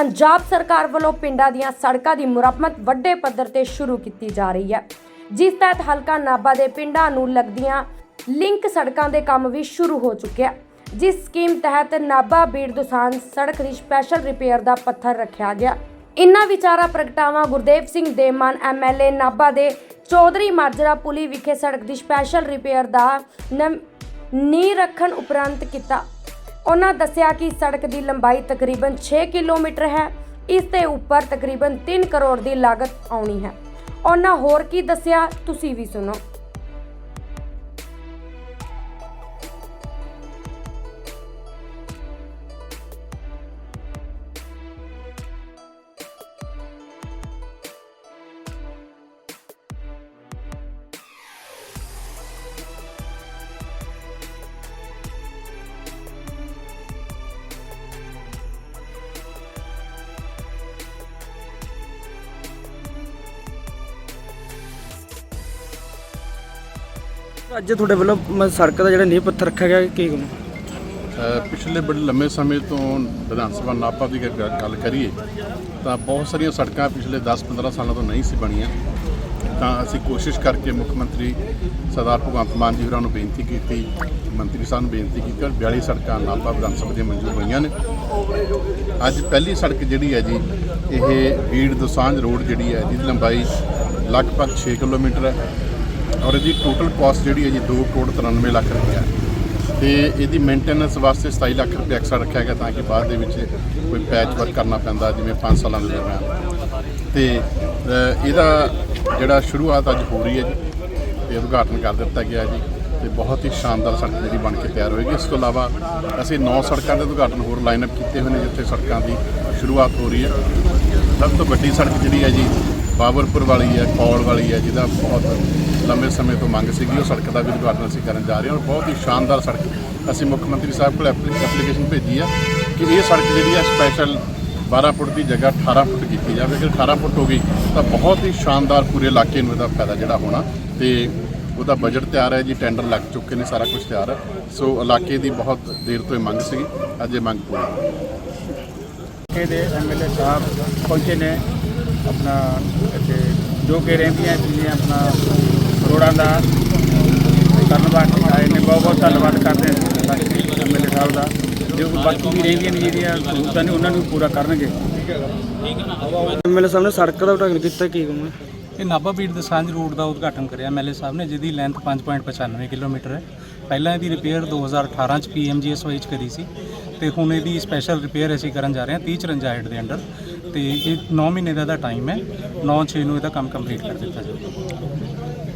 ਪੰਜਾਬ ਸਰਕਾਰ ਵੱਲੋਂ ਪਿੰਡਾਂ ਦੀਆਂ ਸੜਕਾਂ ਦੀ ਮੁਰੰਮਤ ਵੱਡੇ ਪੱਧਰ ਤੇ ਸ਼ੁਰੂ ਕੀਤੀ ਜਾ ਰਹੀ ਹੈ। ਜਿਸ ਤਹਿਤ ਹਲਕਾ ਨਾਬਾ ਦੇ ਪਿੰਡਾਂ ਨੂੰ ਲੱਗਦੀਆਂ ਲਿੰਕ ਸੜਕਾਂ ਦੇ ਕੰਮ ਵੀ ਸ਼ੁਰੂ ਹੋ ਚੁੱਕਿਆ ਜਿਸ ਸਕੀਮ ਤਹਿਤ ਨਾਬਾ ਬੀੜ ਦੁਸਾਨ ਸੜਕ ਦੀ ਸਪੈਸ਼ਲ ਰਿਪੇਅਰ ਦਾ ਪੱਥਰ ਰੱਖਿਆ ਗਿਆ। ਇਨ੍ਹਾਂ ਵਿਚਾਰਾ ਪ੍ਰਗਟਾਵਾ ਗੁਰਦੇਵ ਸਿੰਘ ਦੇਮਾਨ ਐਮਐਲਏ ਨਾਬਾ ਦੇ ਚੌਧਰੀ ਮਾਜਰਾ ਪੁਲੀ ਵਿਖੇ ਸੜਕ ਦੀ ਸਪੈਸ਼ਲ ਰਿਪੇਅਰ ਦਾ ਨਮ- ਨੀਂਹ ਰੱਖਣ ਉਪਰੰਤ ਕੀਤਾ। ਉਹਨਾਂ ਦੱਸਿਆ ਕਿ ਸੜਕ ਦੀ ਲੰਬਾਈ ਤਕਰੀਬਨ 6 ਕਿਲੋਮੀਟਰ ਹੈ। ਇਸ ਦੇ ਉੱਪਰ ਤਕਰੀਬਨ 3 ਕਰੋੜ ਦੀ ਲਾਗਤ ਆਉਣੀ ਹੈ। ਉਹਨਾਂ ਹੋਰ ਕੀ ਦੱਸਿਆ, ਤੁਸੀਂ ਵੀ ਸੁਣੋ। ਅੱਜ ਤੁਹਾਡੇ ਵੱਲੋਂ ਮ- ਸੜਕ ਦਾ ਜਿਹੜਾ ਨੀਂਹ ਪੱਥਰ ਰੱਖਿਆ ਗਿਆ ਕੀ ਕਹੂੰ ਅ, ਪਿਛਲੇ ਬੜੇ ਲੰਮੇ ਸਮੇਂ ਤੋਂ ਵਿਧਾਨ ਸਭਾ ਨਾਪਾ ਦੀ ਅਗਰ ਗ- ਗੱਲ ਕਰੀਏ ਤਾਂ ਬਹੁਤ ਸਾਰੀਆਂ ਸੜਕਾਂ ਪਿਛਲੇ 10-15 ਸਾਲਾਂ ਤੋਂ ਨਹੀਂ ਸੀ ਬਣੀਆਂ। ਤਾਂ ਅਸੀਂ ਕੋਸ਼ਿਸ਼ ਕਰਕੇ ਮੁੱਖ ਮੰਤਰੀ ਸਰਦਾਰ ਭਗਵੰਤ ਮਾਨ ਜੀ ਹੋਰਾਂ ਨੂੰ ਬੇਨਤੀ ਕੀਤੀ ਮੰਤਰੀ ਸਾਹਿਬ ਨੂੰ ਬੇਨਤੀ ਕੀਤੀ ਔਰ 42 ਸੜਕਾਂ ਨਾਪਾ ਵਿਧਾਨ ਸਭਾ ਦੀਆਂ ਮਨਜ਼ੂਰ ਹੋਈਆਂ ਨੇ। ਅੱਜ ਪਹਿਲੀ ਸੜਕ ਜਿਹੜੀ ਹੈ ਜੀ ਇਹ ਬੀੜ ਦੋਸਾਂਝ ਰੋਡ ਜਿਹੜੀ ਹੈ ਜਿਹਦੀ ਲੰਬਾਈ ਲਗਭਗ 6 ਕਿਲੋਮੀਟਰ ਹੈ। ਔਰ ਇਹਦੀ ਟੋਟਲ ਕਾਸਟ ਜਿਹੜੀ ਹੈ ਜੀ 2 ਕਰੋੜ 93 ਲੱਖ ਰੁਪਏ ਹੈ। ਤੇ ਇਹਦੀ ਮੇਨਟੇਨੈਂਸ ਵਾਸਤੇ 27 ਲੱਖ ਰੁਪਏ ਐਕਸਟਰਾ ਰੱਖਿਆ ਗਿਆ ਤਾਂ ਕਿ ਬਾਅਦ ਦੇ ਵਿੱਚ ਕੋਈ ਪੈਚ ਵਰਕ ਕਰਨਾ ਪੈਂਦਾ, ਜਿਵੇਂ 5 ਸਾਲਾਂ ਦੇ ਦਰਮਿਆਨ। ਤੇ ਇਹਦਾ ਜਿਹੜਾ ਸ਼ੁਰੂਆਤ ਅੱਜ ਹੋ ਰਹੀ ਹੈ ਜੀ ਤੇ ਉਦਘਾਟਨ ਕਰ ਦਿੱਤਾ ਗਿਆ ਜੀ, ਤੇ ਬਹੁਤ ਹੀ ਸ਼ਾਨਦਾਰ ਸੜਕ ਜਿਹੜੀ ਬਣ ਕੇ ਤਿਆਰ ਹੋਏਗੀ। ਇਸ ਤੋਂ ਇਲਾਵਾ ਅਸੀਂ 9 ਸੜਕਾਂ ਦੇ ਉਦਘਾਟਨ ਹੋਰ ਲਾਈਨਅਪ ਕੀਤੇ ਹੋਏ ਨੇ, ਜਿੱਥੇ ਸੜਕਾਂ ਦੀ ਸ਼ੁਰੂਆਤ ਹੋ ਰਹੀ ਹੈ। ਸਭ ਤੋਂ ਵੱਡੀ ਸੜਕ ਜਿਹੜੀ ਹੈ ਜੀ ਬਾਬਰਪੁਰ ਵਾਲੀ ਹੈ, ਕੌਲ ਵਾਲੀ ਹੈ, ਜਿਹਦਾ ਬਹੁਤ ਲੰਬੇ ਸਮੇਂ ਤੋਂ ਮੰਗ ਸੀਗੀ, ਉਹ ਸੜਕ ਦਾ ਵੀ ਉਦਘਾਟਨ ਅਸੀਂ ਕਰਨ ਜਾ ਰਹੇ ਹਾਂ ਔਰ ਬਹੁਤ ਹੀ ਸ਼ਾਨਦਾਰ ਸੜਕ ਅਸੀਂ ਮੁੱਖ ਮੰਤਰੀ ਸਾਹਿਬ ਕੋਲ ਐਪਲੀਕੇਸ਼ਨ ਭੇਜੀ ਆ ਕਿ ਇਹ ਸੜਕ ਜਿਹੜੀ ਆ ਸਪੈਸ਼ਲ 12 ਫੁੱਟ ਦੀ ਜਗ੍ਹਾ 18 ਫੁੱਟ ਕੀਤੀ ਜਾਵੇ। ਅਗਰ 18 ਫੁੱਟ ਹੋ ਗਈ ਤਾਂ ਬਹੁਤ ਹੀ ਸ਼ਾਨਦਾਰ ਪੂਰੇ ਇਲਾਕੇ ਨੂੰ ਇਹਦਾ ਫਾਇਦਾ ਜਿਹੜਾ ਹੋਣਾ ਤੇ ਉਹਦਾ ਬਜਟ ਤਿਆਰ ਹੈ ਜੀ ਟੈਂਡਰ ਲੱਗ ਚੁੱਕੇ ਨੇ, ਸਾਰਾ ਕੁਝ ਤਿਆਰ ਹੈ। ਸੋ ਇਲਾਕੇ ਦੀ ਬਹੁਤ ਦੇਰ ਤੋਂ ਇਹ ਮੰਗ ਸੀਗੀ, ਅੱਜ ਇਹ ਮੰਗ ਪੂਰੀ ਹੋਈ। ਇਲਾਕੇ ਦੇ ਐਮਐਲਏ ਸਾਹਿਬ ਪਹੁੰਚੇ ਨੇ, ਆਪਣਾ ਇੱਥੇ ਜੋ ਕਿ ਰਹਿੰਦੀਆਂ ਜਿਵੇਂ ਆਪਣਾ ਰੋਡਾਂ ਦਾ। ਕਰਨ ਵਾਸਤੇ ਆਏ ਨੇ ਬਹੁਤ ਬਹੁਤ ਧੰਨਵਾਦ ਕਰਦੇ ਹਾਂ ਐਮਐਲਏ ਸਾਹਿਬ ਦਾ। ਜੋ ਬਾਕੀ ਵੀ ਰਹਿੰਦੀਆਂ ਨੇ ਜਿਹੜੀਆਂ ਸਹੂਲਤਾਂ ਨੇ ਉਹਨਾਂ ਨੂੰ ਪੂਰਾ ਕਰਨਗੇ। ਐਮਐਲਏ ਸਾਹਿਬ ਨੇ ਸੜਕ ਦਾ ਉਦਘਾਟਨ ਕੀਤਾ ਕੀ ਕਹੂੰ ਇਹ ਨਾਭਾ ਬੀੜ ਦੇ ਸਾਂਝ ਰੋਡ ਦਾ ਉਦਘਾਟਨ ਕਰਿਆ ਐਮਐਲਏ ਸਾਹਿਬ ਨੇ ਜਿਹਦੀ ਲੈਂਥ 5.95 ਕਿਲੋਮੀਟਰ ਹੈ। ਪਹਿਲਾਂ ਇਹਦੀ ਰਿਪੇਅਰ 2018 ਚ ਪੀਐਮਜੀਐਸਵਾਈ ਚ ਕਰੀ ਸੀ ਤੇ ਹੁਣ ਇਹਦੀ ਸਪੈਸ਼ਲ ਰਿਪੇਅਰ ਅਸੀਂ ਕਰਨ ਜਾ ਰਹੇ ਹਾਂ 30 54 ਹੈਡ ਦੇ ਅੰਡਰ। ਤੇ ਇਹ 9 ਮਹੀਨੇ ਦਾ ਇਹਦਾ ਟਾਈਮ ਹੈ। 9 6 ਨੂੰ ਇਹਦਾ ਕੰਮ ਕੰਪਲੀਟ ਕਰ ਦਿੱਤਾ ਜਾਵੇਗਾ